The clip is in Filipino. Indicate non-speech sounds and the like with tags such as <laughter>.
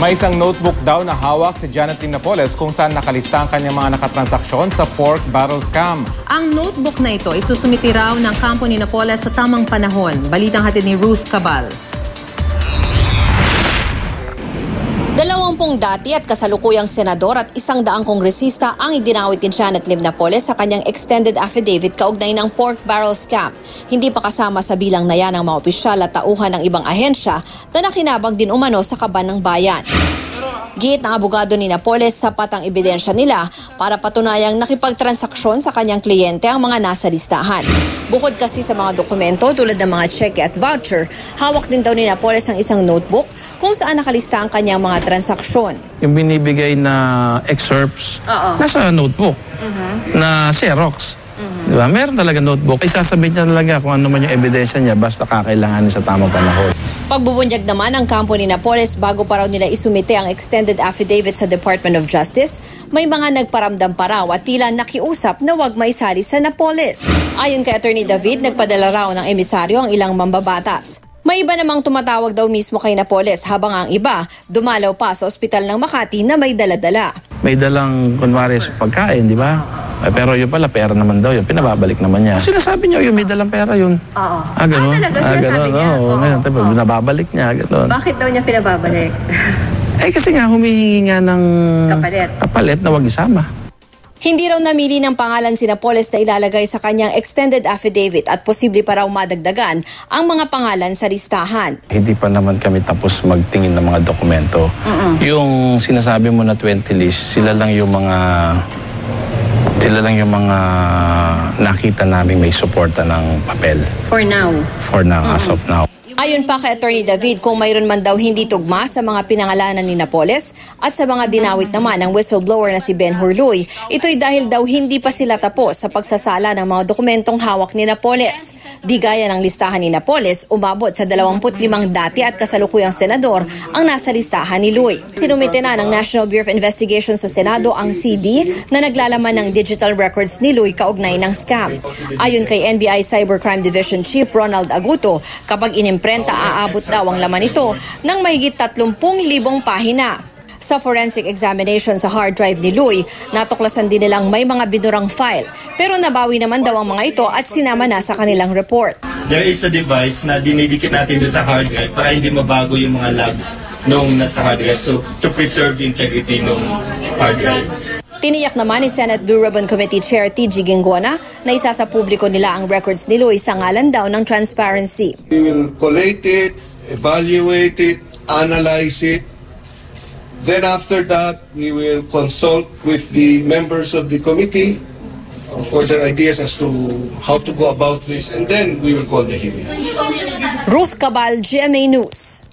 May isang notebook daw na hawak si Janet Napoles kung saan nakalista ang kanyang mga nakatransaksyon sa pork barrel scam. Ang notebook na ito isusumiti raw ng kampo ni Napoles sa tamang panahon. Balitang hatid ni Ruth Cabal. Dalawampung dati at kasalukuyang senador at isang daang kongresista ang idinawit ni Janet Lim Napoles sa kanyang extended affidavit kaugnay ng pork barrel scam. Hindi pa kasama sa bilang na yan ang mga opisyal at tauhan ng ibang ahensya na nakinabang din umano sa kaban ng bayan. Git ng abogado ni Napoles sapat ang ebidensya nila para patunayang nakipagtransaksyon sa kanyang kliyente ang mga nasa listahan. Bukod kasi sa mga dokumento tulad ng mga cheque at voucher, hawak din daw ni Napoles ang isang notebook kung saan nakalista ang kanyang mga transaksyon. yung binibigay na excerpts nasa notebook na Xerox. Di ba? Meron talaga notebook. Isasabihin niya talaga kung ano man yung ebidensya niya basta kakailanganin sa tamang panahon. Pagbubunyag naman ang kampo ni Napoles bago pa raw nila isumite ang extended affidavit sa Department of Justice, may mga nagparamdam pa raw at tila nakiusap na wag maisali sa Napoles. Ayon kay Attorney David, nagpadala raw ng emisaryo ang ilang mambabatas. May iba namang tumatawag daw mismo kay Napoles habang ang iba dumalaw pa sa ospital ng Makati na may daladala. May dalang, kunwari, sa pagkain, di ba? Eh, pero yun pala, pera naman daw yun. Pinababalik naman niya. Sinasabi niya, yun, may dalang pera yun. Oo. Ah, ganun? Ah, talaga? Sinasabi ganun, niya? Oo, Oo, ngayon, oo. binababalik niya, ganun. Bakit daw niya pinababalik? <laughs> Eh, kasi nga, humihingi nga ng Kapalit. kapalit na wag isama. Hindi raw namili ng pangalan si Napoles na ilalagay sa kanyang extended affidavit at posible pa raw madagdagan ang mga pangalan sa listahan. Hindi pa naman kami tapos magtingin ng mga dokumento. Yung sinasabi mo na 20 list, sila lang yung mga sila lang yung mga nakita namin may suporta ng papel For now. for now, as of now. Ayon pa kay Attorney David, kung mayroon man daw hindi tugma sa mga pinangalanan ni Napoles at sa mga dinawit naman ng whistleblower na si Ben Hurluy, ito'y dahil daw hindi pa sila tapos sa pagsasala ng mga dokumentong hawak ni Napoles. Di gaya ng listahan ni Napoles, umabot sa 25 dati at kasalukuyang senador ang nasa listahan ni Luy. Sinumite na ng National Bureau of Investigation sa Senado ang CD na naglalaman ng digital records ni Luy kaugnay ng scam. Ayon kay NBI Cybercrime Division Chief Ronald Aguto, kapag inimprenta aabot daw ang laman nito ng mahigit 30,000 pahina. Sa forensic examination sa hard drive ni Louie, natuklasan din nilang may mga binurang file. Pero nabawi naman daw ang mga ito at sinama na sa kanilang report. there is a device na dinidikit natin doon sa hard drive para hindi mabago yung mga logs nung nasa hard drive. So, to preserve the integrity ng hard drive. Tiniyak naman ni Senate Blue Ribbon Committee Chair T.G. Gingona na isa sa publiko nila ang records ni Louie sa ngalan daw ng transparency. We will collate it, evaluate it, analyze it. Then after that, we will consult with the members of the committee for their ideas as to how to go about this, and then we will call the hearing. Ruth Cabal, GMA News.